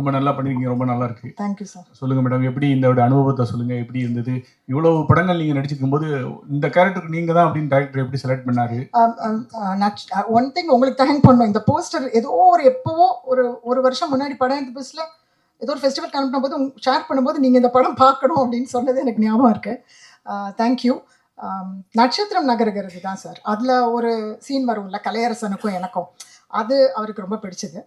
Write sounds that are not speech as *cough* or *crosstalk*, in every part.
ரொம்ப நல்லா பண்ணிருக்கீங்க ரொம்ப நல்லா இருக்கு. தேங்க்யூ சார் சொல்லுங்க மேடம் எப்படி இந்த அனுபவத்தை சொல்லுங்க எப்படி இருந்தது? இவ்வளவு படங்கள் நீங்க நடிச்சிருக்கும் போது இந்த கேரக்டருக்கு நீங்க தான் அப்படின்னு டேரக்டர் எப்படி செலக்ட் பண்ணாரு? ஒன் திங் உங்களுக்கு தேங்க் பண்ணோம் இந்த போஸ்டர் ஏதோ ஒரு எப்போவோ ஒரு ஒரு வருஷம் முன்னாடி படம் எடுத்த பஸ்ஸில் ஏதோ ஒரு ஃபெஸ்டிவல் அனுப்பின போது ஷேர் பண்ணும்போது நீங்கள் இந்த படம் பார்க்கணும் அப்படின்னு சொன்னது எனக்கு ஞாபகம் இருக்கு. தேங்க்யூ நட்சத்திரம் நகருகிறது தான் சார் அதில் ஒரு சீன் வரும்ல கலையரசனுக்கும் எனக்கும். அது அவருக்கு ரொம்ப பிடிச்சது.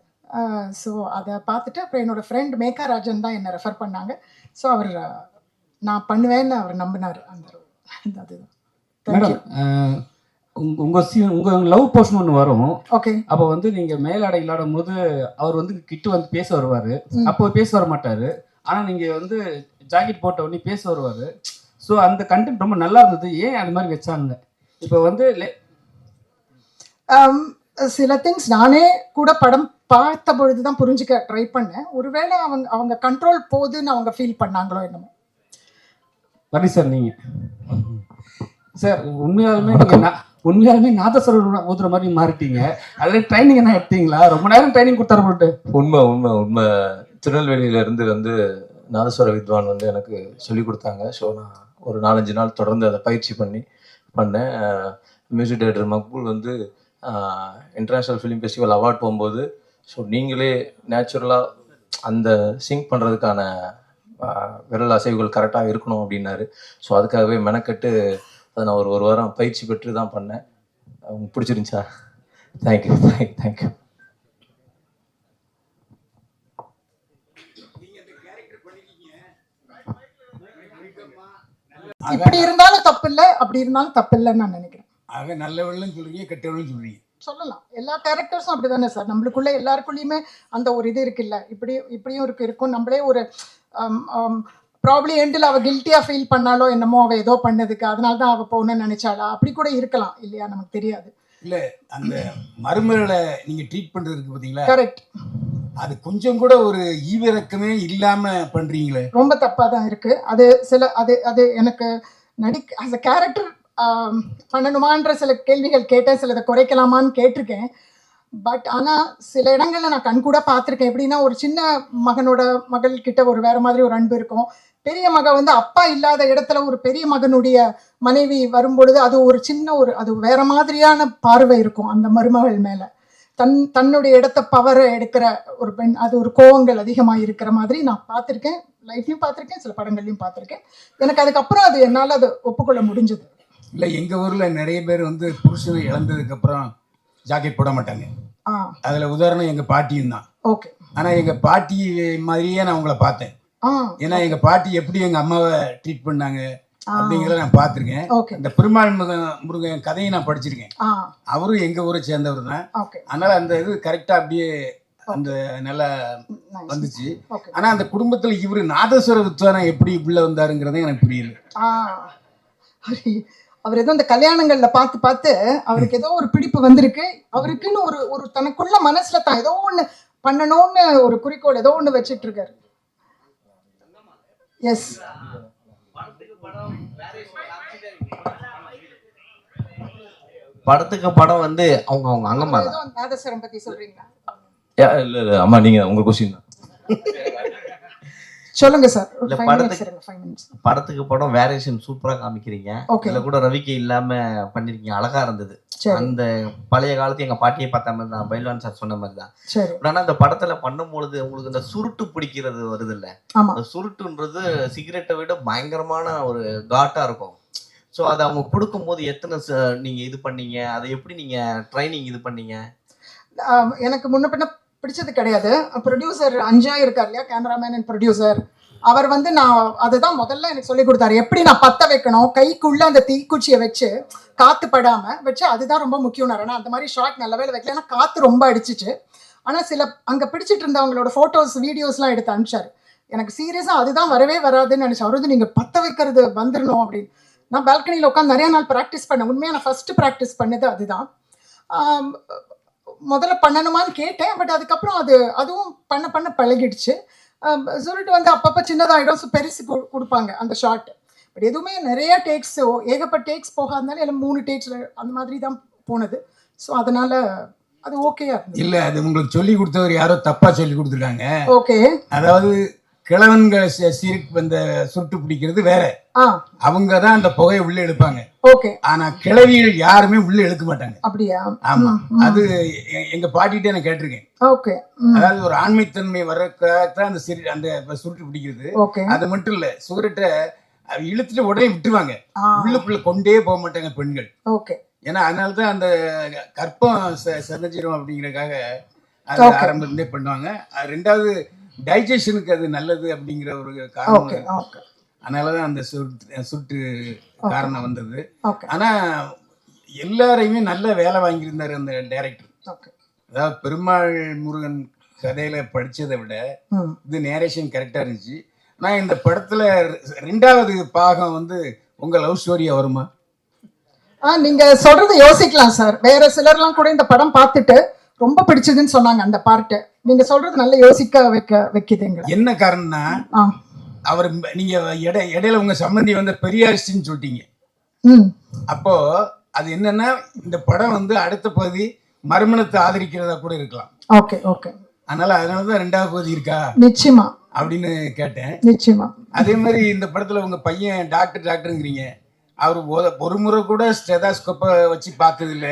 ஸோ அதை பார்த்துட்டு அப்புறம் என்னோட ஃப்ரெண்ட் மேகா ராஜன் தான் என்னை ரெஃபர் பண்ணாங்க. ஸோ அவர் நான் பண்ணுவேன்னு அவர் நம்பினார். அந்த அந்த அதுதான். மேடம் உங்க உங்க சீன் உங்க லவ் போர்ஷன் ஒன்று வரும். ஓகே அப்போ வந்து நீங்க மேலாடை இல்லாடும் போது அவர் வந்து கிட்ட வந்து பேச வருவாரு. அப்போ பேச வர மாட்டாரு. ஆனா நீங்க வந்து ஜாக்கெட் போட்ட உடனே பேச வருவாரு. ஸோ அந்த கண்டென்ட் ரொம்ப நல்லா இருந்தது. ஏன் அது மாதிரி வச்சாங்க? இப்போ வந்து Um, சில திங்ஸ் நானே கூட படம் பார்த்த பொழுது தான் புரிஞ்சுக்க ட்ரை பண்ணேன். ஒருவேளை அவங்க அவங்க கண்ட்ரோல் போகுதுன்னு அவங்க ஃபீல் பண்ணாங்களோ என்னமோ. வரி சார் நீங்க. சார் உண்மையாலுமே உண்மையாலுமே நாதஸ்வரம் ஊத்துற மாதிரி மாறிட்டீங்க. அதில் ட்ரைனிங் என்ன எடுத்தீங்களா? ரொம்ப நேரம் ட்ரைனிங் கொடுத்தாரு போட்டு. உண்மை உண்மை உண்மை. திருநெல்வேலியில இருந்து வந்து நாதஸ்வர வித்வான் வந்து எனக்கு சொல்லி கொடுத்தாங்க. ஸோ நான் ஒரு நாலஞ்சு நாள் தொடர்ந்து அதை பயிற்சி பண்ணி பண்ணேன். மியூசிக் டைரக்டர் மக்பூல் வந்து இன்டர்நேஷ்னல் ஃபிலிம் ஃபெஸ்டிவல் அவார்ட் போகும்போது ஸோ நீங்களே நேச்சுரலாக அந்த சிங்க் பண்ணுறதுக்கான விரல் அசைவுகள் கரெக்டாக இருக்கணும் அப்படின்னாரு. ஸோ அதுக்காகவே மெனக்கெட்டு அதை நான் ஒரு ஒரு வாரம் பயிற்சி பெற்று தான் பண்ணேன். உங்களுக்கு பிடிச்சிருந்துச்சா? தேங்க்யூ தேங்க் தேங்க்யூ இப்படி இருந்தாலும் தப்பு இல்லை அப்படி இருந்தாலும் தப்பு இல்லைன்னு நான் நினைக்கிறேன். ஆக நல்லவள்னு சொல்றீங்க கெட்டவள்னு சொல்றீங்க. சொல்லலாம். எல்லா கேரக்டர்ஸும் அப்படிதானே சார் நம்மளுக்குள்ள எல்லாருக்குள்ளேயுமே அந்த ஒரு இது இருக்குல்ல? இப்படி இப்படியும் இருக்கு இருக்கும். நம்மளே ஒரு ப்ராப்ளி எண்டில் அவள் கில்ட்டியாக ஃபீல் பண்ணாலோ என்னமோ அவள் ஏதோ பண்ணதுக்கு அதனால தான் அவள் போகணும்னு நினைச்சாளா? அப்படி கூட இருக்கலாம். இல்லையா? நமக்கு தெரியாது. இல்ல அந்த மருமகளை நீங்க ட்ரீட் பண்றதுக்கு பாத்தீங்களா? கரெக்ட் அது கொஞ்சம் கூட ஒரு ஈவிரக்கமே இல்லாம பண்றீங்களே. ரொம்ப தப்பாக தான் இருக்குது அது சில அது அது எனக்கு நடிக்க as a கேரக்டர் பண்ணணுமான்ற சில கேள்விகள் கேட்டேன் சிலதை குறைக்கலாமான்னு கேட்டிருக்கேன். பட் ஆனால் சில இடங்களில் நான் கண் கூட பார்த்துருக்கேன். எப்படின்னா ஒரு சின்ன மகனோட மகள் கிட்ட ஒரு வேற மாதிரி ஒரு அன்பு இருக்கும். பெரிய மக வந்து அப்பா இல்லாத இடத்துல ஒரு பெரிய மகனுடைய மனைவி வரும்பொழுது அது ஒரு சின்ன ஒரு அது வேற மாதிரியான பார்வை இருக்கும் அந்த மருமகள் மேலே. தன் தன்னுடைய இடத்த பவரை எடுக்கிற ஒரு பெண் அது ஒரு கோவங்கள் அதிகமாக இருக்கிற மாதிரி நான் பார்த்துருக்கேன். லைஃப்லையும் பார்த்துருக்கேன் சில படங்கள்லையும் பார்த்துருக்கேன். எனக்கு அதுக்கப்புறம் அது என்னால் அதை ஒப்புக்கொள்ள முடிஞ்சது. இல்ல எங்க ஊர்ல நிறைய பேர் வந்து புருஷனை இழந்ததுக்கு அப்புறம் ஜாக்கெட் போட மாட்டாங்க. அதுல உதாரணம் எங்க பாட்டியும் தான். ஓகே. ஆனா எங்க பாட்டி மாதிரியே நான் உங்களை பார்த்தேன். ஏன்னா எங்க பாட்டி எப்படி எங்க அம்மாவை ட்ரீட் பண்ணாங்க அப்படிங்கிறத நான் பார்த்திருக்கேன். இந்த பெருமாள் முருகன் முருகன் கதையை நான் படிச்சிருக்கேன். அவரும் எங்க ஊரை சேர்ந்தவர் தான். அதனால அந்த இது கரெக்டா அப்படியே அந்த நல்லா வந்துச்சு. ஓகே. ஆனா அந்த குடும்பத்துல இவரு நாதஸ்வர வித்வானம் எப்படி உள்ள வந்தாருங்கிறதே எனக்கு புரியல. அவர் ஏதோ இந்த கல்யாணங்கள்ல பார்த்து பார்த்து அவருக்கு ஏதோ ஒரு பிடிப்பு வந்திருக்கு. அவருக்குன்னு ஒரு ஒரு தனக்குள்ள மனசுல தான் ஏதோ ஒண்ணு பண்ணணும்னு ஒரு குறிக்கோள் ஏதோ ஒண்ணு வச்சிட்டு இருக்காரு. எஸ் படத்துக்கு படம் வந்து அவங்க அவங்க அங்கம்மா தான். நாதஸ்வரம் பத்தி சொல்றீங்களா? இல்ல இல்ல அம்மா நீங்க உங்க கொஸ்டின் தான். சொல்லுங்க சார். படத்துக்கு- படத்துக்கு படம் வேரியேஷன் சூப்பரா காமிக்கிறீங்க. இதுல கூட ரவிக்கு இல்லாம பண்ணிருக்கீங்க அழகா இருந்தது. அந்த பழைய காலத்து எங்க பாட்டியை பார்த்த மாதிரி தான் பைல்வான் சார் சொன்ன மாதிரி தான். ஆனா அந்த படத்துல பண்ணும்பொழுது உங்களுக்கு இந்த சுருட்டு பிடிக்கிறது வருது இல்ல சுருட்டுன்றது சிகரெட்டை விட பயங்கரமான ஒரு காட்டா இருக்கும். ஸோ அதை அவங்க கொடுக்கும்போது எத்தனை நீங்க இது பண்ணீங்க? அதை எப்படி நீங்க ட்ரைனிங் இது பண்ணீங்க? எனக்கு முன்ன பின்ன பிடிச்சது கிடையாது. ப்ரொடியூசர் அஞ்சா இருக்கார் இல்லையா கேமராமேன் அண்ட் ப்ரொடியூசர் அவர் வந்து நான் அதுதான் முதல்ல எனக்கு சொல்லி கொடுத்தாரு. எப்படி நான் பத்த வைக்கணும்? கைக்குள்ள அந்த தீக்குச்சியை வச்சு காத்து படாம வச்சு அதுதான் ரொம்ப முக்கியம் ஏன்னா அந்த மாதிரி ஷார்ட் நல்ல வேலை வைக்கல. ஏன்னா காத்து ரொம்ப அடிச்சிச்சு. ஆனா சில அங்க பிடிச்சிட்டு இருந்தவங்களோட போட்டோஸ் வீடியோஸ்லாம் எடுத்து அனுப்பிச்சாரு. எனக்கு சீரியஸா அதுதான் வரவே வராதுன்னு நினைச்சேன். அவரது நீங்கள் நீங்க பத்த வைக்கிறது வந்துடணும் அப்படின்னு. நான் பால்கனியில் உட்காந்து நிறைய நாள் ப்ராக்டிஸ் பண்ணேன். உண்மையாக நான் ஃபர்ஸ்ட் ப்ராக்டிஸ் பண்ணது அதுதான். முதல்ல பண்ணணுமான்னு கேட்டேன் பட் அதுக்கப்புறம் அது அதுவும் பண்ண பண்ண பழகிடுச்சு. சுருட்டு வந்து அப்பப்போ சின்னதாகிடும் ஸோ பெருசு கொடு- கொடுப்பாங்க அந்த ஷார்ட் பட் எதுவுமே நிறைய டேக்ஸ் ஏகப்பட்ட டேக்ஸ் போகாதனால எல்லாம் மூணு டேக்ஸில் அந்த மாதிரி தான் போனது. ஸோ அதனால் அது ஓகேயா இல்ல அது உங்களுக்கு சொல்லி கொடுத்தவர் யாரோ தப்பா சொல்லி கொடுத்துருக்காங்க ஓகே அதாவது கிழவன்கள் சி- சிரிப்பு இந்த சுருட்டு பிடிக்கிறது வேற. அவங்க தான் அந்த புகையை உள்ள எடுப்பாங்க. ஓகே. ஆனா கிழவிகள் யாருமே உள்ள எடுக்க மாட்டாங்க. அப்படியா? ஆமா. அது எங்க பாட்டிகிட்டே நான் கேட்டிருக்கேன். ஓகே. அதாவது ஒரு ஆண்மைத்தன்மை வர்றதுக்காகத்தான் அந்த சிரி அந்த சுருட்டு பிடிக்கிறது. ஓகே. அது மட்டும் இல்ல சுவரட்டை இழுத்துட்டு உடனே விட்டுருவாங்க. உள்ளுக்குள்ள கொண்டே போக மாட்டாங்க பெண்கள். ஓகே. ஏன்னா அதனால தான் அந்த கற்பம் செதஞ்சிரும் Okay. ஆரம்பத்திலே பண்ணுவாங்க. ரெண்டாவது டைஜஷனுக்கு அது நல்லது அப்படிங்கிற ஒரு காரணம் அதனால தான் அந்த சுருட்டு சுருட்டு காரணம் வந்தது. ஓகே ஆனா எல்லாரையுமே நல்ல வேலை வாங்கியிருந்தாரு அந்த டைரக்டர் அதாவது பெருமாள் முருகன் கதையில படிச்சதை விட இது நேரேஷன் கரெக்டா இருந்துச்சு. நான் இந்த படத்துல ரெண்டாவது பாகம் வந்து உங்க லவ் ஸ்டோரியா வருமா? ஆ நீங்க சொல்றதை யோசிக்கலாம் சார். வேற சிலர்லாம் கூட இந்த படம் பார்த்துட்டு ரொம்ப பிடிச்சதுன்னு சொன்னாங்க அந்த பார்ட்டு நீங்க சொல்றது நல்ல யோசிக்க வைக்க வைக்குதுங்க என்ன காரணம்னா அவர் நீங்க இடை இடையில உங்க சம்பந்தி வந்து பெரியாரிஸ்டின்னு சொல்லிட்டீங்க. அப்போ அது என்னன்னா இந்த படம் வந்து அடுத்த பகுதி மறுமணத்தை ஆதரிக்கிறதா கூட இருக்கலாம். Okay okay. அதனால அதனால தான் ரெண்டாவது பகுதி இருக்கா? நிச்சயமா. அப்படின்னு கேட்டேன். நிச்சயமா. அதே மாதிரி இந்த படத்துல உங்க பையன் டாக்டர் டாக்டருங்கிறீங்க அவர் ஒரு முறை கூட ஸ்டெதாஸ்கோப்பை வச்சு பார்த்தது இல்ல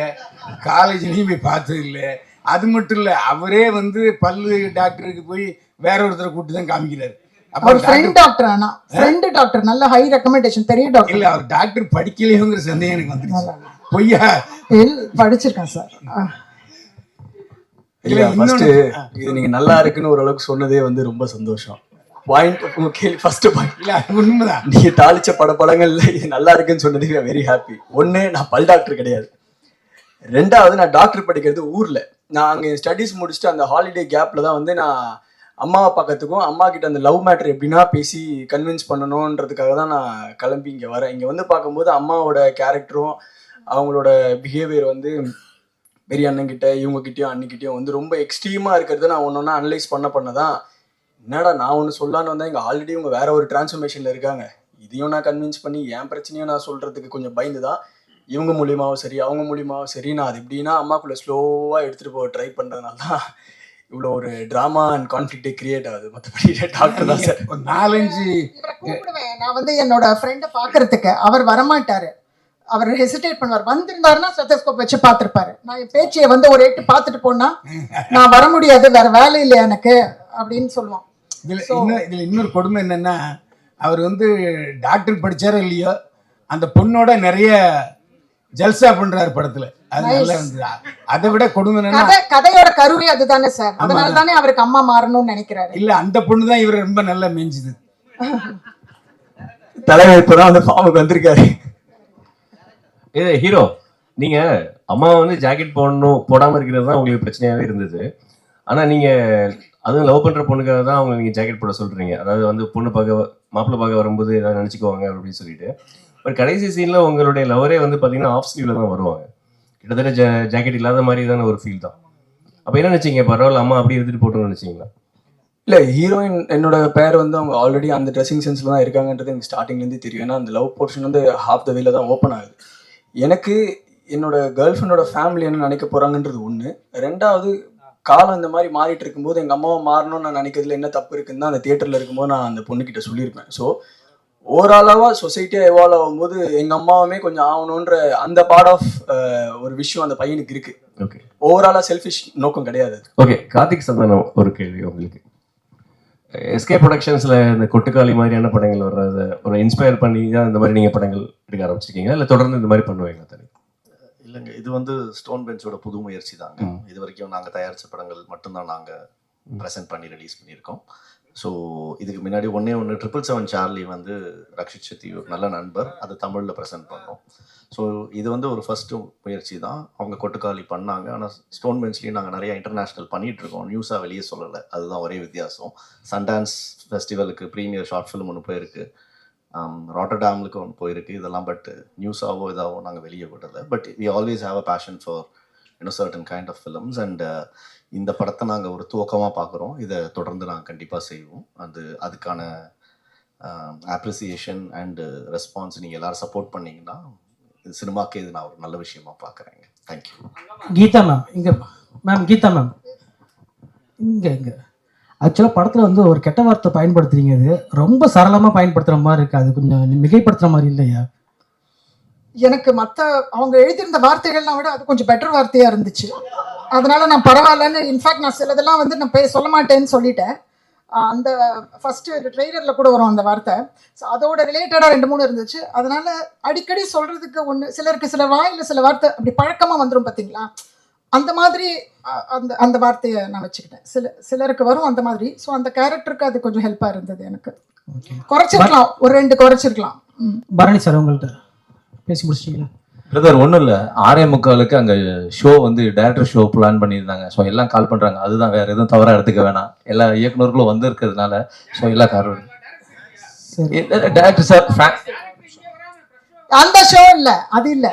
காலேஜ்லயும் போய் பார்த்தது இல்ல அது மட்டும் இல்ல அவரே வந்து பல்லு டாக்டருக்கு போய் வேற ஒருத்தரை கூட்டு தான் காமிக்கிறாரு. அப்ப அவர் டாக்டர் ஃப்ரெண்ட் டாக்டர் ஆனா ஃப்ரெண்ட் டாக்டர் நல்ல ஹை ரெக்கமெண்டேஷன் பெரிய டாக்டர் இல்ல அவர் டாக்டர் படிக்கலையோங்கிற சந்தேகம் எனக்கு வந்துருச்சு. பொய்யா? படிச்சிருக்கேன் சார் இல்ல, ஃபர்ஸ்ட் இது நீங்க நல்லா இருக்குன்னு ஓரளவுக்கு சொன்னதே வந்து ரொம்ப சந்தோஷம். பாயிண்ட் உங்க கேள்வி ஃபர்ஸ்ட் பாயிண்ட் இல்ல உண்மைதான். நீங்க தாளிச்ச பட படங்கள்ல இது நல்லா இருக்குன்னு சொன்னதுக்கு வெரி ஹாப்பி ஒண்ணு நான் பல் டாக்டர் கிடையாது. ரெண்டாவது நான் டாக்டர் படிக்கிறது ஊர்ல. நான் அங்கே ஸ்டடீஸ் முடிச்சுட்டு அந்த ஹாலிடே கேப்பில் தான் வந்து நான் அம்மாவை பார்க்கறதுக்கும் அம்மா கிட்ட அந்த லவ் மேட்ரு எப்படின்னா பேசி கன்வின்ஸ் பண்ணணுன்றதுக்காக தான் நான் கிளம்பி இங்கே வரேன். இங்கே வந்து பார்க்கும்போது அம்மாவோட கேரக்டரும் அவங்களோட பிஹேவியர் வந்து பெரிய அண்ணன்கிட்ட இவங்ககிட்டயும் அண்ணிக்கிட்டயும் வந்து ரொம்ப எக்ஸ்ட்ரீமாக இருக்கிறத நான் ஒன்று ஒன்றா அனலைஸ் பண்ண பண்ண தான் என்னடா நான் ஒன்று சொல்லான்னு வந்தால் இங்கே ஆல்ரெடி இவங்க வேற ஒரு டிரான்ஸ்ஃபர்மேஷனில் இருக்காங்க. இதையும் நான் கன்வின்ஸ் பண்ணி என் பிரச்சனையும் நான் சொல்கிறதுக்கு கொஞ்சம் பயந்து தான் இவங்க மூலியமாவும் சரி அவங்க மூலியமாவும் சரி நான் அது எப்படின்னா அம்மாக்குள்ள ஸ்லோவாக எடுத்துகிட்டு போக ட்ரை பண்ணுறதுனால *laughs* தான் இவ்வளோ ஒரு ட்ராமா அண்ட் கான்ஃப்ளிக்டே கிரியேட் ஆகுது. மற்றபடி டாக்டர் தான் சார் ஒரு நாலஞ்சு நான் வந்து என்னோட ஃப்ரெண்டை பார்க்கறதுக்கு அவர் வரமாட்டாரு. அவர் ஹெசிடேட் பண்ணுவார். வந்திருந்தாருன்னா ஸ்டெத்தஸ்கோப் வச்சு பார்த்திருப்பாரு. நான் என் பேச்சியை வந்து ஒரு எட்டு பார்த்துட்டு போனா நான் வர முடியாது வேற வேலை இல்லை எனக்கு? அப்படின்னு சொல்லுவான். இதுல இன்னும் இதுல இன்னொரு கொடுமை என்னன்னா அவர் வந்து டாக்டர் படிச்சாரோ இல்லையோ அந்த பொண்ணோட நிறைய ஜல்சா பண்றாரு படத்துல. அது நல்லா இருந்தது. அதை விட கொடுமை கதையோட கருவே அதுதானே சார். அதனால தானே அவருக்கு அம்மா மாறணும்னு நினைக்கிறாரு. இல்ல அந்த பொண்ணு தான் இவர் ரொம்ப நல்லா மெஞ்சுது. தலைவர் இப்போ தான் வந்து ஃபார்முக்கு வந்திருக்காரு. ஏ ஹீரோ நீங்க அம்மா வந்து ஜாக்கெட் போடணும் போடாம இருக்கிறது தான் உங்களுக்கு பிரச்சனையாவே இருந்தது. ஆனா நீங்க அதுவும் லவ் பண்ற பொண்ணுக்காக தான் அவங்க நீங்க ஜாக்கெட் போட சொல்றீங்க. அதாவது வந்து பொண்ணு பார்க்க மாப்பிள்ளை பார்க்க வரும்போது ஏதாவது நினைச்சுக்குவாங்க அப்படின்னு சொல்லிட்டு. பட் கடைசி சீன்ல உங்களுடைய லவரே வந்து பாத்தீங்கன்னா ஆஃப் ஸ்லீவ்ல தான் வருவாங்க. கிட்டத்தட்ட ஜா- ஜாக்கெட் இல்லாத மாதிரி தான ஒரு ஃபீல் தான். அப்போ என்ன நினைச்சீங்க? பரவாயில்ல அம்மா அப்படியே எடுத்துட்டு போட்டோம்னு நினைச்சீங்களா? இல்லை ஹீரோயின் என்னோட பேர் வந்து அவங்க ஆல்ரெடி அந்த ட்ரெஸ்ஸிங் சென்ஸ்ல தான் இருக்காங்கன்றது எனக்கு ஸ்டார்டிங்லேருந்து தெரியும். ஏன்னா அந்த லவ் போர்ஷன் வந்து ஹாஃப் த வேல தான் ஓப்பன் ஆகுது. எனக்கு என்னோட கேர்ள் ஃப்ரெண்டோட ஃபேமிலி என்ன நினைக்க போறாங்கன்றது ஒன்று ரெண்டாவது காலம் இந்த மாதிரி மாறிட்டு இருக்கும்போது எங்கள் அம்மாவை மாறணும்னு நான் நினைக்கிறதுல என்ன தப்பு இருக்குன்னு தான் அந்த தியேட்டர்ல இருக்கும்போது நான் அந்த பொண்ணுக்கிட்ட சொல்லியிருப்பேன். ஸோ ஓவராலாவா சொசைட்டியா எவால்வ் ஆகும்போது எங்க அம்மாவுமே கொஞ்சம் ஆகணுன்ற அந்த பார்ட் ஆஃப் ஒரு விஷயம் அந்த பையனுக்கு இருக்கு. ஓகே ஓவராலா செல்ஃபிஷ் நோக்கம் கிடையாது. ஓகே கார்த்திக் சந்தானம் ஒரு கேள்வி உங்களுக்கு. எஸ்கே ப்ரொடக்ஷன்ஸ்ல இந்த கொட்டுக்காளி மாதிரியான படங்கள் வர்றத ஒரு இன்ஸ்பயர் பண்ணி தான் இந்த மாதிரி நீங்க படங்கள் எடுக்க ஆரம்பிச்சிருக்கீங்க இல்ல தொடர்ந்து இந்த மாதிரி பண்ணுவீங்களா தனி? இல்லைங்க இது வந்து ஸ்டோன் பெஞ்சோட புது முயற்சி தாங்க. இது வரைக்கும் நாங்கள் தயாரித்த படங்கள் மட்டும்தான் நாங்கள் ப்ரெசென்ட் பண்ணி ரிலீஸ் பண்ணியிருக்கோம். ஸோ இதுக்கு முன்னாடி ஒன்றே ஒன்று ட்ரிபிள் செவன் சார்லி வந்து ரக்ஷித் செட்டி ஒரு நல்ல நண்பர். அதை தமிழில் ப்ரெசென்ட் பண்ணோம். ஸோ இது வந்து ஒரு ஃபஸ்ட்டு முயற்சி தான். அவங்க கொட்டுக்காளி பண்ணாங்க. ஆனால் ஸ்டோன் பெஞ்ச்லேயும் நாங்கள் நிறைய இன்டர்நேஷ்னல் பண்ணிகிட்ருக்கோம் நியூஸாக வெளியே சொல்லலை. அதுதான் ஒரே வித்தியாசம். சன்டான்ஸ் ஃபெஸ்டிவலுக்கு ப்ரீமியர் ஷார்ட் ஃபிலிம் ஒன்று போயிருக்கு. ராட்டர்டாம்லுக்கு ஒன்று போயிருக்கு. இதெல்லாம் பட் நியூஸாவோ இதாவோ நாங்கள் வெளியே விடலை. But we always have a passion for இன்னும் certain kind of films and இந்த படத்தை நாங்கள் ஒரு துவக்கமாக பார்க்குறோம் இதை தொடர்ந்து நாங்கள் கண்டிப்பாக செய்வோம். அது அதுக்கான அப்ரிசியேஷன் அண்டு ரெஸ்பான்ஸ் நீங்கள் எல்லாரும் சப்போர்ட் பண்ணீங்கன்னா இது சினிமாக்கே இது நான் ஒரு நல்ல விஷயமா பார்க்குறேங்க தேங்க்யூ கீதா மேம் இங்கே மேம் கீதா மேம் இங்கே இங்கே. ஆக்சுவலாக படத்தில் வந்து ஒரு கெட்ட வார்த்தை பயன்படுத்துறீங்க அது ரொம்ப சரளமாக பயன்படுத்துகிற மாதிரி இருக்குது அது கொஞ்சம் மிகைப்படுத்துகிற மாதிரி இல்லையா? எனக்கு மற்ற அவங்க எழுதியிருந்த வார்த்தைகள்லாம் விட அது கொஞ்சம் பெட்டர் வார்த்தையா இருந்துச்சு. அதனால நான் பரவாயில்லன்னு இன்ஃபேக்ட் நான் சிலதெல்லாம் வந்து நான் பே சொல்ல மாட்டேன்னு சொல்லிட்டேன். அந்த ஃபர்ஸ்ட் ட்ரெய்லரில் கூட வரும் அந்த வார்த்தை. ஸோ அதோட ரிலேட்டடாக ரெண்டு மூணு இருந்துச்சு. அதனால அடிக்கடி சொல்றதுக்கு ஒன்று சிலருக்கு சில வாயில் சில வார்த்தை அப்படி பழக்கமாக வந்துடும் பார்த்தீங்களா அந்த மாதிரி அந்த அந்த வார்த்தையை நான் வச்சுக்கிட்டேன். சில சிலருக்கு வரும் அந்த மாதிரி. ஸோ அந்த கேரக்டருக்கு அது கொஞ்சம் ஹெல்ப்பாக இருந்தது எனக்கு. குறைச்சிருக்கலாம். ஒரு ரெண்டு குறைச்சிருக்கலாம். ம். பரணி சார் உங்கள்கிட்ட பேசி முடிச்சிட்டீங்களா? பிரதர் ஒன்றும் இல்லை. ஆரே முக்காலுக்கு அங்கே ஷோ வந்து டேரக்டர் ஷோ பிளான் பண்ணியிருந்தாங்க. ஸோ எல்லாம் கால் பண்ணுறாங்க அதுதான் வேற எதுவும் தவறாக எடுத்துக்க வேணாம். எல்லா இயக்குனர்களும் வந்து இருக்கிறதுனால ஸோ எல்லா காரணம். சரி. டேரக்டர் சார் அந்த ஷோ இல்ல. அது இல்ல.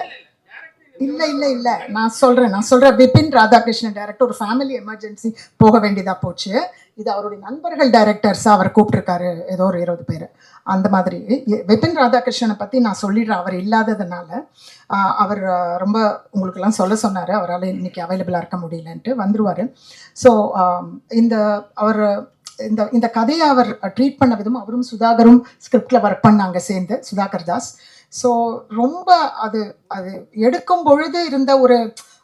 இல்ல இல்ல இல்ல. நான் சொல்றேன் நான் சொல்றேன். விபின் ராதாகிருஷ்ணன் டைரக்டர் ஒரு ஃபேமிலி எமர்ஜென்சி போக வேண்டியதா போச்சு. இது அவருடைய நண்பர்கள் டைரக்டர்ஸ் அவர் கூப்பிட்ருக்காரு ஏதோ ஒரு இருபது பேர். அந்த மாதிரி. விபின் ராதாகிருஷ்ணனை பத்தி நான் சொல்லிடுறேன். அவர் இல்லாததுனால அவர் ரொம்ப உங்களுக்கெல்லாம் சொல்ல சொன்னாரு. அவரால் இன்னைக்கு அவைலபிளாக இருக்க முடியலன்ட்டு வந்துருவாரு. ஸோ இந்த அவர் இந்த இந்த கதையை அவர் ட்ரீட் பண்ண விதமும் அவரும் சுதாகரும் ஸ்கிரிப்டில் ஒர்க் பண்ணாங்க சேர்ந்து சுதாகர் தாஸ். ஸோ ரொம்ப அது அது எடுக்கும் பொழுது இருந்த ஒரு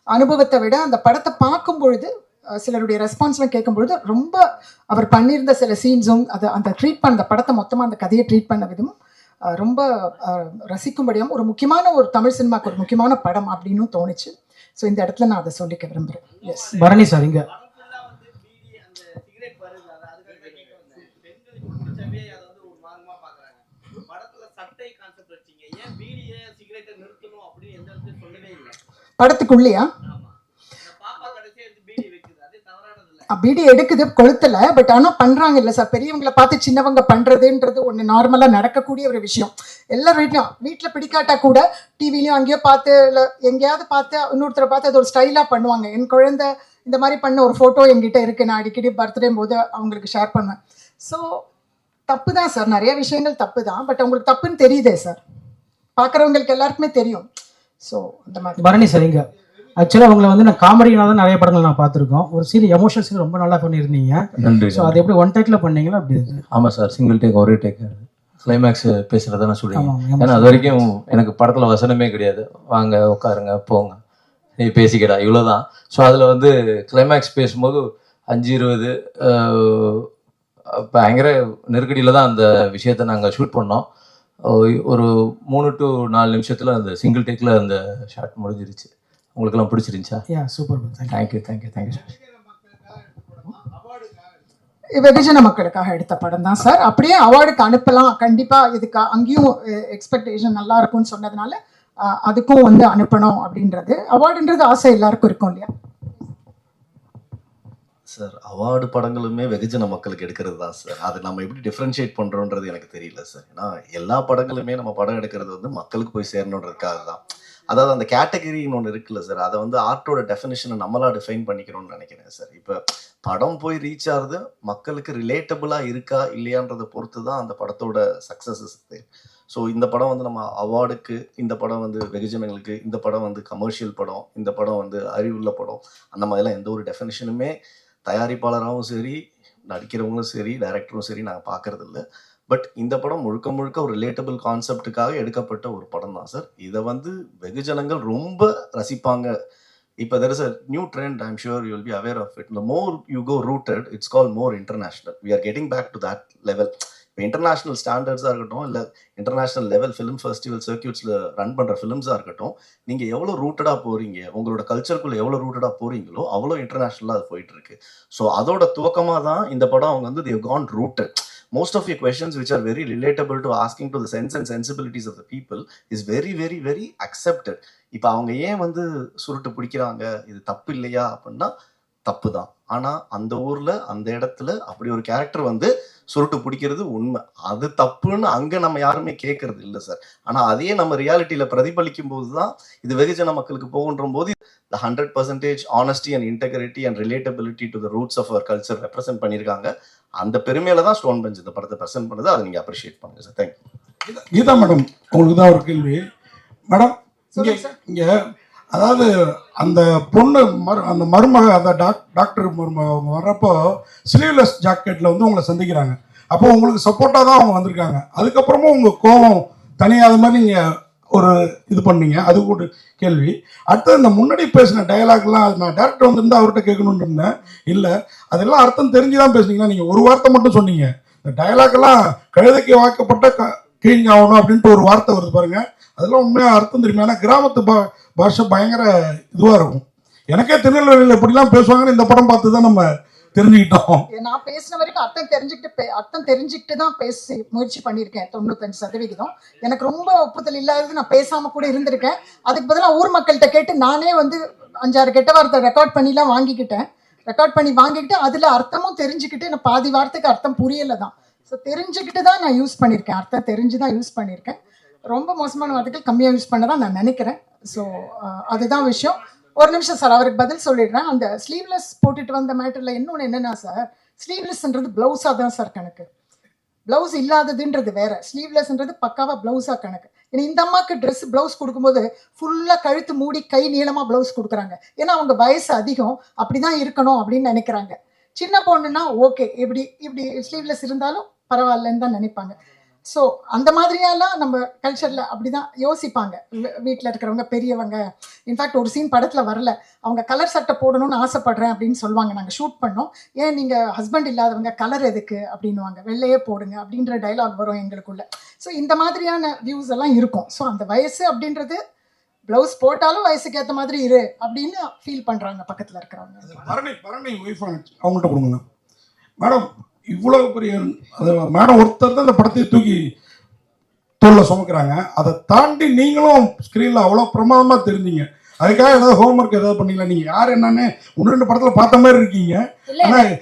அனுபவத்தை விட அந்த படத்தை பார்க்கும் பொழுது சிலருடைய ரெஸ்பான்ஸ்லாம் கேட்கும் பொழுது ரொம்ப அவர் பண்ணியிருந்த சில சீன்ஸும் அது அந்த ட்ரீட் பண்ண அந்த படத்தை மொத்தமாக அந்த கதையை ட்ரீட் பண்ண விதமும் ரொம்ப ரசிக்கும்படியும் ஒரு முக்கியமான ஒரு தமிழ் சினிமாக்கு ஒரு முக்கியமான படம் அப்படின்னு தோணுச்சு. ஸோ இந்த இடத்துல நான் அதை சொல்லிக்க விரும்புகிறேன் எஸ் பரணி சார் இங்கே. படத்துக்குள்ளேயா? பீடி எடுக்குது கொளுத்தல பட் ஆனா பண்றாங்க இல்ல சார். பெரியவங்களை பார்த்து சின்னவங்க பண்றதுன்றது ஒண்ணு நார்மலா நடக்கக்கூடிய ஒரு விஷயம். எல்லார் வீட்லயும் வீட்ல பிடிக்காட்டா கூட டிவிலையும் அங்கேயோ பார்த்து இல்ல எங்கேயாவது பார்த்து இன்னொருத்தரை பார்த்து அது ஒரு ஸ்டைலா பண்ணுவாங்க. என் குழந்தை இந்த மாதிரி பண்ண ஒரு போட்டோ என்கிட்ட இருக்கு. நான் அடிக்கடி பர்த்டே போது அவங்களுக்கு ஷேர் பண்ணுவேன். ஸோ தப்பு தான் சார். நிறைய விஷயங்கள் தப்பு தான் பட் அவங்களுக்கு தப்புன்னு தெரியுதே சார். பார்க்குறவங்களுக்கு எல்லாருக்குமே தெரியும். ஸோ அந்த மாதிரி. பரணி சார் இங்க ஆக்சுவலாக உங்களை வந்து நான் காமெடினால தான் நிறைய படங்கள் நான் பார்த்துருக்கோம். ஒரு சீன் எமோஷனல் சீன் ரொம்ப நல்லா பண்ணியிருந்தீங்க. நன்றி ஸோ அது எப்படி ஒன் டேக்கில் பண்ணீங்களா அப்படி ஆமாம் சார் சிங்கிள் டேக் ஒரே டேக் கிளைமேக்ஸ் பேசுகிறத நான் சொல்லுவேன். ஏன்னா அது வரைக்கும் எனக்கு படத்தில் வசனமே கிடையாது. வாங்க உட்காருங்க போங்க. நீ பேசிக்கடா இவ்வளோதான் ஸோ அதில் வந்து கிளைமேக்ஸ் பேசும்போது அஞ்சு இருபது பயங்கர நெருக்கடியில் தான் அந்த விஷயத்தை நாங்கள் ஷூட் பண்ணோம். ஒரு மூணு டு நாலு நிமிஷத்தில் அந்த சிங்கிள் டேக்கில் அந்த ஷாட் முடிஞ்சிருச்சு. உங்களுக்கெல்லாம் பிடிச்சிருந்துச்சா? Yeah super thank you thank you thank you sir வெகுஜன மக்களுக்காக எடுத்த படம் தான் சார் அப்படியே அவார்டுக்கு அனுப்பலாம். கண்டிப்பா இதுக்கு அங்கேயும் எக்ஸ்பெக்டேஷன் நல்லா இருக்கும்னு சொன்னதுனால அதுக்கும் வந்து அனுப்பணும் அப்படின்றது. அவார்டுன்றது ஆசை எல்லாருக்கும் இருக்கும் இல்லையா? சார். அவார்டு படங்களுமே வெகுஜன மக்களுக்கு எடுக்கிறது தான் சார். அது நம்ம எப்படி டிஃப்ரென்ஷியேட் பண்ணுறோன்றது எனக்கு தெரியல சார். ஏன்னா எல்லா படங்களுமே நம்ம படம் எடுக்கிறது வந்து மக்களுக்கு போய் சேரணுன்றதுக்காக தான். அதாவது அந்த கேட்டகரின்னு ஒன்று இருக்குல்ல சார். அதை வந்து ஆர்ட்டோட டெஃபினேஷனை நம்மளா டிஃபைன் பண்ணிக்கணும்னு நினைக்கிறேன் சார். இப்போ படம் போய் ரீச் ஆகுது மக்களுக்கு ரிலேட்டபுளாக இருக்கா இல்லையான்றதை பொறுத்து தான் அந்த படத்தோட சக்சஸஸ் ஸோ இந்த படம் வந்து நம்ம அவார்டுக்கு இந்த படம் வந்து வெகுஜனங்களுக்கு இந்த படம் வந்து கமர்ஷியல் படம் இந்த படம் வந்து அறிவுள்ள படம் அந்த மாதிரிலாம் எந்த ஒரு டெஃபினேஷனுமே தயாரிப்பாளராகவும் சரி நடிக்கிறவங்களும் சரி டைரக்டரும் சரி நாங்கள் பார்க்கறதில்ல பட் இந்த படம் முழுக்க முழுக்க ஒரு ரிலேட்டபிள் கான்செப்டுக்காக எடுக்கப்பட்ட ஒரு படம் தான் சார் இதை வந்து வெகுஜனங்கள் ரொம்ப ரசிப்பாங்க. இப்போ there is a new trend I'm sure you will be aware of it more you go rooted it's call more international we are getting back to that level இப்போ இன்டர்நேஷனல் ஸ்டாண்டர்ட்ஸாக இருக்கட்டும் இல்லை இன்டர்நேஷனல் லெவல் ஃபிலிம் ஃபெஸ்டிவல் சர்க்கியூட்ஸில் run பண்ணுற ஃபிலிம்ஸாக இருக்கட்டும் நீங்கள் எவ்வளோ ரூட்டடாக போகிறீங்க உங்களோட கல்ச்சருக்குள்ளே எவ்வளோ ரூட்டடாக போகிறீங்களோ அவ்வளோ இன்டர்நேஷ்னலாக அது போயிட்டுருக்கு ஸோ அதோட துவக்கமாக தான் இந்த படம் அவங்க வந்து they've gone rooted most of you questions which are very relatable to asking to the sense and sensibilities of the people is very very very accepted இப்போ அவங்க ஏன் வந்து சுருட்டு பிடிக்கிறாங்க இது தப்பு இல்லையா அப்படின்னா தப்பு தான் ஆனால் அந்த ஊரில் அந்த இடத்துல அப்படி ஒரு கேரக்டர் வந்து சுருட்டு பிடிக்கிறது உண்மை. அது தப்புன்னு அங்கே நம்ம யாருமே கேட்கறது இல்லை சார் ஆனால் அதையே நம்ம ரியாலிட்டியில் பிரதிபலிக்கும் போது தான் இது வெகுஜன மக்களுக்கு போகுன்ற போது the hundred percentage honesty and integrity and relatability to the roots of our culture represent பண்ணியிருக்காங்க அந்த பெருமையில தான் ஸ்டோன் பெஞ்ச் இந்த படத்தை ப்ரெசென்ட் பண்ணுது. அதை நீங்கள் அப்ரிஷியேட் பண்ணுங்க சார் தேங்க்யூ கீதா மேடம் உங்களுக்கு தான் ஒரு கேள்வி. மேடம் இங்கே இங்கே அதாவது அந்த பொண்ணு மரு அந்த மருமக அந்த டாக் டாக்டர் மருமக அவங்க வர்றப்போ ஸ்லீவ்லெஸ் ஜாக்கெட்டில் வந்து உங்களை சந்திக்கிறாங்க. அப்போ உங்களுக்கு சப்போர்ட்டாக தான் அவங்க வந்திருக்காங்க. அதுக்கப்புறமும் உங்கள் கோபம் தனியாத மாதிரி நீங்கள் ஒரு இது பண்ணீங்க. அது ஒரு கேள்வி. அடுத்தது இந்த முன்னாடி பேசின டயலாக்லாம் அது நான் டேரக்டர் வந்திருந்தா அவர்கிட்ட கேட்கணும்னு இருந்தேன். இல்லை. அதெல்லாம் அர்த்தம் தெரிஞ்சு தான் பேசுனீங்கன்னா நீங்கள் ஒரு வார்த்தை மட்டும் சொன்னீங்க. இந்த டயலாக்லாம் கழுதைக்கு வாக்கப்பட்ட க கீழ் ஆகணும் அப்படின்ட்டு ஒரு வார்த்தை வருது பாருங்க. அதெல்லாம் உண்மையாக அர்த்தம் தெரியுமா? ஏன்னா கிராமத்து பா பாஷை பயங்கர இதுவாக இருக்கும். எனக்கே திருநெல்வேலியில் எப்படிலாம் பேசுவாங்கன்னு இந்த படம் பார்த்து தான் நம்ம தெரிஞ்சுக்கிட்டோம். நான் பேசின வரைக்கும் அர்த்தம் தெரிஞ்சுக்கிட்டு பே- அர்த்தம் தெரிஞ்சுக்கிட்டு தான் பேசி முயற்சி பண்ணியிருக்கேன் தொண்ணூத்தஞ்சு சதவிகிதம் எனக்கு ரொம்ப ஒப்புதல் இல்லாதது நான் பேசாம கூட இருந்திருக்கேன். அதுக்கு பதிலாக ஊர் மக்கள்கிட்ட கேட்டு நானே வந்து அஞ்சாறு கெட்ட வார்த்தை ரெக்கார்ட் பண்ணிலாம் வாங்கிக்கிட்டேன். ரெக்கார்ட் பண்ணி வாங்கிக்கிட்டு அதில் அர்த்தமும் தெரிஞ்சுக்கிட்டு எனக்கு பாதி வார்த்தைக்கு அர்த்தம் புரியல தான். ஸோ தெரிஞ்சுக்கிட்டு தான் நான் யூஸ் பண்ணியிருக்கேன். அர்த்தம் தெரிஞ்சு தான் யூஸ் பண்ணியிருக்கேன். ரொம்ப மோசமான வார்த்தைகள் கம்மியாக யூஸ் பண்ண தான் நான் நினைக்கிறேன். ஸோ அதுதான் விஷயம். ஒரு நிமிஷம் சார் அவருக்கு பதில் சொல்லிடுறேன். அந்த ஸ்லீவ்லெஸ் போட்டுட்டு வந்த மேட்டரில் இன்னொன்று என்னென்னா சார் ஸ்லீவ்லெஸ்ன்றது ப்ளவுஸாக தான் சார் கணக்கு. ப்ளவுஸ் இல்லாததுன்றது வேற. ஸ்லீவ்லெஸ்ன்றது பக்காவாக ப்ளவுஸாக கணக்கு. ஏன்னா இந்த அம்மாவுக்கு ட்ரெஸ் ப்ளவுஸ் கொடுக்கும்போது ஃபுல்லாக கழுத்து மூடி கை நீளமாக ப்ளவுஸ் கொடுக்குறாங்க. ஏன்னா அவங்க வயசு அதிகம். அப்படி தான் இருக்கணும் அப்படின்னு நினைக்கிறாங்க. சின்ன பொண்ணுன்னா ஓகே இப்படி இப்படி ஸ்லீவ்லெஸ் இருந்தாலும் பரவாயில்லன்னு தான் நினைப்பாங்க. ஸோ அந்த மாதிரியெல்லாம் நம்ம கல்ச்சரில் அப்படி தான் யோசிப்பாங்க வீட்டில் இருக்கிறவங்க பெரியவங்க. இன்ஃபேக்ட் ஒரு சீன் படத்தில் வரல. அவங்க கலர் சட்டை போடணும்னு ஆசைப்படுறேன் அப்படின்னு சொல்லுவாங்க. நாங்கள் ஷூட் பண்ணோம். ஏன் நீங்கள் ஹஸ்பண்ட் இல்லாதவங்க கலர் எதுக்கு? அப்படின்னுவாங்க. வெள்ளையே போடுங்க அப்படின்ற டைலாக் வரும் எங்களுக்குள்ள. ஸோ இந்த மாதிரியான வியூஸ் எல்லாம் இருக்கும். ஸோ அந்த வயசு அப்படின்றது ப்ளவுஸ் போட்டாலும் வயசுக்கு ஏற்ற மாதிரி இரு அப்படின்னு ஃபீல் பண்ணுறாங்க பக்கத்தில் இருக்கிறவங்க. அவங்கள்ட்ட கொடுங்க மேடம் இவ்வளவு பெரிய அது மேடம் ஒருத்தர் தான் இந்த படத்தை தூக்கி தோல்ல சுமக்குறாங்க. அதை தாண்டி நீங்களும் ஸ்க்ரீனில் அவ்வளோ பிரமாதமாக தெரிஞ்சீங்க. அதுக்காக ஏதாவது ஹோம்ஒர்க் ஏதாவது பண்ணீங்களா? நீங்கள் யார் என்னன்னு ஒன்று ரெண்டு படத்தில் பார்த்த மாதிரி இருக்கீங்க.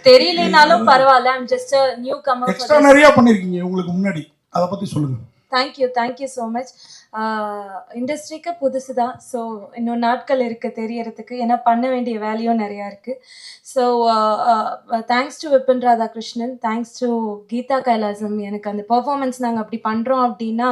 தெரியலனாலும் பரவாயில்ல. I'm just newcomer extra நிறையா பண்ணியிருக்கீங்க உங்களுக்கு முன்னாடி. அதை பற்றி சொல்லுங்கள் தேங்க்யூ தேங்க்யூ ஸோ மச் இண்டஸ்ட்ரிக்கு புதுசு தான் ஸோ இன்னும் நாட்கள் இருக்குது தெரியறதுக்கு. ஏன்னா பண்ண வேண்டிய வேலையும் நிறையா இருக்குது so thanks to Vipin Radhakrishnan thanks to Geetha Kailasam எனக்கு அந்த பெர்ஃபார்மன்ஸ் நாங்கள் அப்படி பண்ணுறோம் அப்படின்னா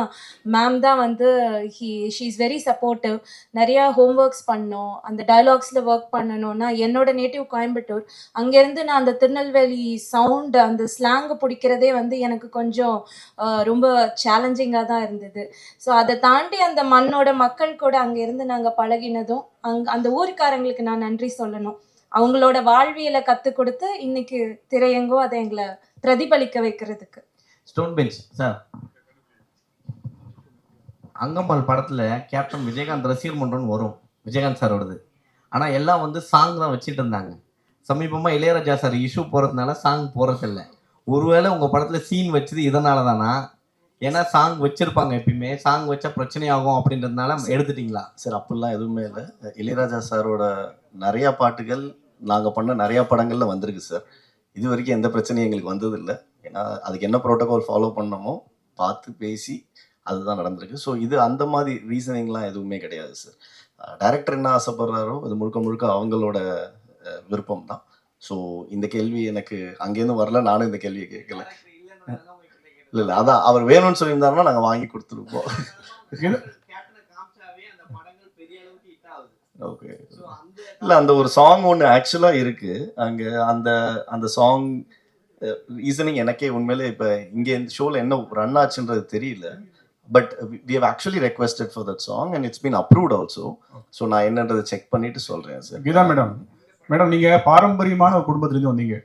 மேம் தான் வந்து he she is very supportive நிறையா ஹோம் ஒர்க்ஸ் பண்ணோம். அந்த டைலாக்ஸில் ஒர்க் பண்ணணும்னா என்னோட நேட்டிவ் கோயம்புத்தூர் அங்கேருந்து நான் அந்த திருநெல்வேலி சவுண்ட் அந்த ஸ்லாங் பிடிக்கிறதே வந்து எனக்கு கொஞ்சம் uh, ரொம்ப சேலஞ்சிங்காக தான் இருந்தது. ஸோ அதை தாண்டி அந்த மண்ணோட மக்கள் கூட அங்கேருந்து நாங்கள் பழகினதும் அங் அந்த ஊருக்காரங்களுக்கு நான் நன்றி சொல்லணும். அவங்களோட வாழ்வியலை கற்றுக் கொடுத்து இன்னைக்கு திரையங்கோ அதை எங்களை பிரதிபலிக்க வைக்கிறதுக்கு. ஸ்டோன் பெஞ்ச் சார் அங்கம்மாள் படத்துல கேப்டன் விஜயகாந்த் ரசிகர் மன்றம்னு வரும் விஜயகாந்த் சாரோடது. ஆனா எல்லாம் வந்து சாங் தான் வச்சுட்டு இருந்தாங்க. சமீபமா இளையராஜா சார் இஷ்யூ போறதுனால சாங் போறதில்ல. ஒருவேளை உங்க படத்துல சீன் வச்சது இதனால தானா ஏன்னா சாங் வச்சிருப்பாங்க எப்பயுமே. சாங் வச்சா பிரச்சனை ஆகும் அப்படின்றதுனால எடுத்துட்டீங்களா? சார் அப்படிலாம் எதுவுமே இல்லை. இளையராஜா சாரோட நிறைய பாட்டுகள் நாங்கள் பண்ண நிறைய படங்கள்ல வந்திருக்கு சார். இது வரைக்கும் எந்த பிரச்சனையும் எங்களுக்கு வந்தது இல்லை ஏன்னா அதுக்கு என்ன ப்ரோட்டோகால் ஃபாலோ பண்ணமோ பார்த்து பேசி அதுதான் நடந்திருக்கு. ஸோ இது அந்த மாதிரி ரீசனிங்லாம் எதுவுமே கிடையாது சார். டைரக்டர் என்ன ஆசைப்படுறாரோ அது முழுக்க முழுக்க அவங்களோட விருப்பம் தான் ஸோ இந்த கேள்வி எனக்கு அங்கேருந்து வரல. நானும் இந்த கேள்வியை கேட்கல. இல்லை இல்லை அதான் அவர் வேணும்னு சொல்லியிருந்தாருன்னா நாங்கள் வாங்கி கொடுத்துருப்போம். ஓகே இல்லை அந்த ஒரு சாங் ஒன்று ஆக்சுவலாக இருக்கு. அங்கே அந்த அந்த சாங் ரீசனிங் எனக்கே உண்மையிலே இப்போ இங்கே இந்த ஷோவில் என்ன ரன் ஆச்சுன்றது தெரியல. But we have actually requested for that song and it's been approved also so நான் என்னன்றதை செக் பண்ணிட்டு சொல்கிறேன் சார் கீதா மேடம் மேடம் நீங்க பாரம்பரியமான ஒரு குடும்பத்திலேருந்து வந்தீங்க.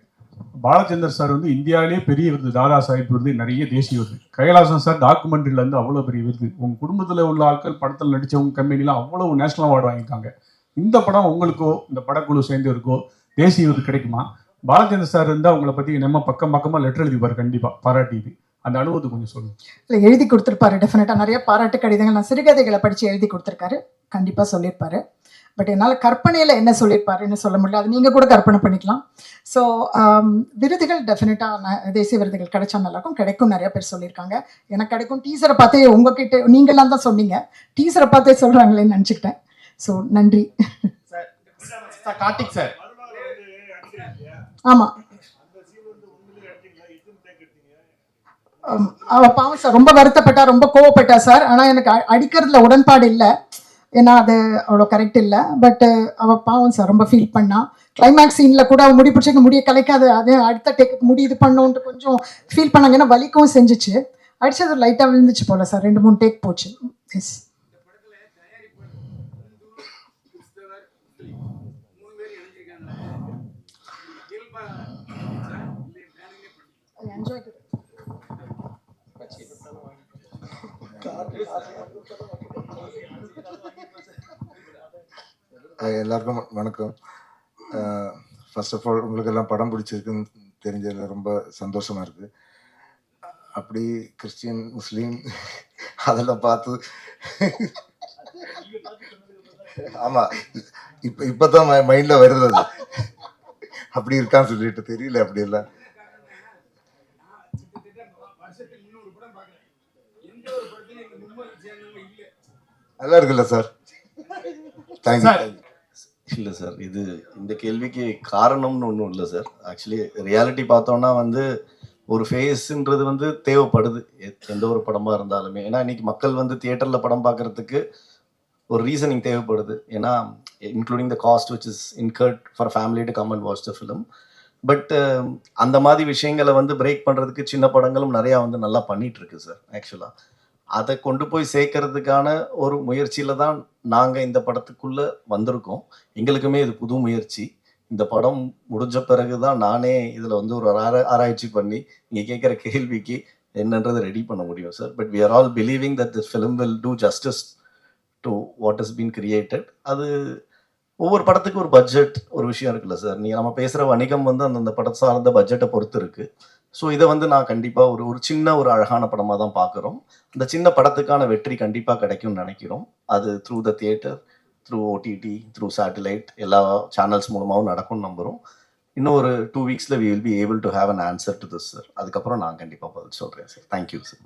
பாலச்சந்தர் சார் வந்து இந்தியாவிலேயே பெரிய விருது தாதா சாஹிப் விருது நிறைய தேசிய விருது. கைலாசம் சார் டாக்குமெண்ட்ரியில இருந்து பெரிய விருது. உங்கள் குடும்பத்தில் உள்ள ஆட்கள் படத்தில் நடித்தவங்க கம்பெனிலாம் அவ்வளோ நேஷனல் அவார்டு வாங்கியிருக்காங்க. இந்த படம் உங்களுக்கோ இந்த படக்குழு சேர்ந்தவருக்கோ தேசிய விருது கிடைக்குமா? பாலச்சந்தர் சார் இருந்தால் உங்களை பற்றி நம்ம பக்கம் பக்கமாக லெட்டர் எழுதிப்பார் கண்டிப்பாக பாராட்டிது அந்த அனுபவத்தை கொஞ்சம் சொல்லுங்க. இல்லை எழுதி கொடுத்துருப்பாரு டெஃபினட்டாக நிறைய பாராட்டு கடிதங்கள் நான் சிறுகதைகளை படித்து எழுதி கொடுத்துருக்காரு. கண்டிப்பாக சொல்லியிருப்பாரு. பட் என்னால் கற்பனையில் என்ன சொல்லியிருப்பாருன்னு சொல்ல முடியல. அது நீங்கள் கூட கற்பனை பண்ணிக்கலாம். ஸோ விருதுகள் டெஃபினட்டாக தேசிய விருதுகள் கிடைச்சா நல்லாயிருக்கும். கிடைக்கும் நிறைய பேர் சொல்லியிருக்காங்க. எனக்கு கிடைக்கும். டீசரை பார்த்தே உங்ககிட்ட நீங்களாம் தான் சொன்னீங்க. டீசரை பார்த்தே சொல்கிறாங்களேன்னு நினச்சிக்கிட்டேன். ஸோ நன்றி. கார்த்திக் சார். ஆமாம் அவ பாவம் சார் ரொம்ப வருத்தப்பட்டா ரொம்ப கோவப்பட்டா சார். ஆனால் எனக்கு அடிக்கிறதுல உடன்பாடு இல்லை. ஏன்னா அது அவ்வளோ கரெக்ட் இல்லை. பட் அவள் பாவம் சார் ரொம்ப ஃபீல் பண்ணா. கிளைமேக்ஸ் சீனில் கூட அவள் முடி பிடிச்சிக்க முடிய கலைக்காது. அது அடுத்த டேக்கு முடி இது பண்ணோன்ட்டு கொஞ்சம் ஃபீல் பண்ணாங்க. ஏன்னா வலிக்கவும் செஞ்சுச்சு. அடிச்சது லைட்டாக விழுந்துச்சு போல சார் ரெண்டு மூணு டேக் போச்சு. எஸ் என்ஜாய் எல்லாருக்கும் வணக்கம். ஃபர்ஸ்ட் ஆஃப் ஆல் உங்களுக்கு எல்லாம் படம் பிடிச்சிருக்குன்னு தெரிஞ்சதில் ரொம்ப சந்தோஷமா இருக்கு. அப்படி கிறிஸ்டியன் முஸ்லீம் அதெல்லாம் பார்த்து ஆமா இப்போ இப்போ தான் மைண்டில் வருது அது. அப்படி இருக்கான்னு சொல்லிட்டு தெரியல அப்படி எல்லாம் நல்லா இருக்குல்ல சார்? தேங்க்யூ இல்லை சார் இது இந்த கேள்விக்கு காரணம்னு ஒன்றும் இல்லை சார் ஆக்சுவலி ரியாலிட்டி பார்த்தோன்னா வந்து ஒரு ஃபேஸுன்றது வந்து தேவைப்படுது. எந்த ஒரு படமாக இருந்தாலுமே. ஏன்னா இன்னைக்கு மக்கள் வந்து தியேட்டரில் படம் பார்க்கறதுக்கு ஒரு ரீசனிங் தேவைப்படுது. ஏன்னா including the cost which is incurred for family to come and watch the film but அந்த மாதிரி விஷயங்களை வந்து பிரேக் பண்ணுறதுக்கு சின்ன படங்களும் நிறையா வந்து நல்லா பண்ணிகிட்ருக்கு சார் ஆக்சுவலாக அதை கொண்டு போய் சேர்க்கறதுக்கான ஒரு முயற்சியில தான் நாங்கள் இந்த படத்துக்குள்ள வந்திருக்கோம். எங்களுக்குமே இது புது முயற்சி. இந்த படம் முடிஞ்ச பிறகு தான் நானே இதில் வந்து ஒரு ஆரா- ஆராய்ச்சி பண்ணி நீங்கள் கேட்குற கேள்விக்கு என்னன்றதை ரெடி பண்ண முடியும் sir but we are all believing that this film will do justice to what is been created அது ஒவ்வொரு படத்துக்கு ஒரு பட்ஜெட் ஒரு விஷயம் இருக்குல்ல சார் நீங்கள் நம்ம பேசுகிற வணிகம் வந்து அந்தந்த படம் சார்ந்த பட்ஜெட்டை பொறுத்து இருக்குது ஸோ இதை வந்து நான் கண்டிப்பாக ஒரு ஒரு சின்ன ஒரு அழகான படமாக தான் பார்க்குறோம். அந்த சின்ன படத்துக்கான வெற்றி கண்டிப்பாக கிடைக்கும்னு நினைக்கிறோம். அது through the theatre through OTT through satellite எல்லா சேனல்ஸ் மூலமாகவும் நடக்கும்னு நம்புகிறோம் இன்னும் ஒரு two வீக்ஸில் we will be able to have an answer to this sir அதுக்கப்புறம் நான் கண்டிப்பாக பதில் சொல்கிறேன் சார் தேங்க்யூ சார்